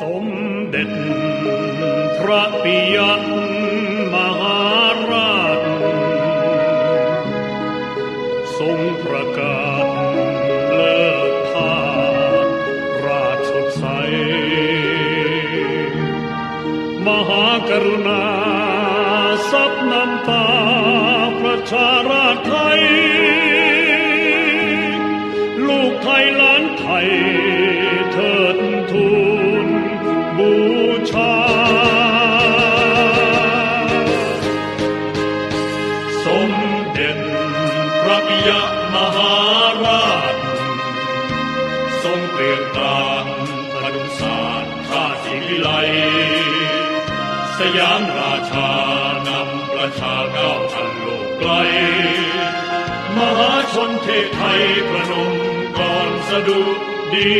สมเด็จพระปิยมหาราช ทรงประกาศเลิกทาสราชสดใส มหากรุณาซับน้ำตาประชาราชไทย ลูกไทยล้านไทย สมเด็จพระปิยมหาราช ทรงเปลี่ยนตามพดุงศาสตร์ชาติศิวิไล สยามราชานำประชาก้าวทันโลกไกล มหาชนเทศไทยประนมก่อนสะดุดี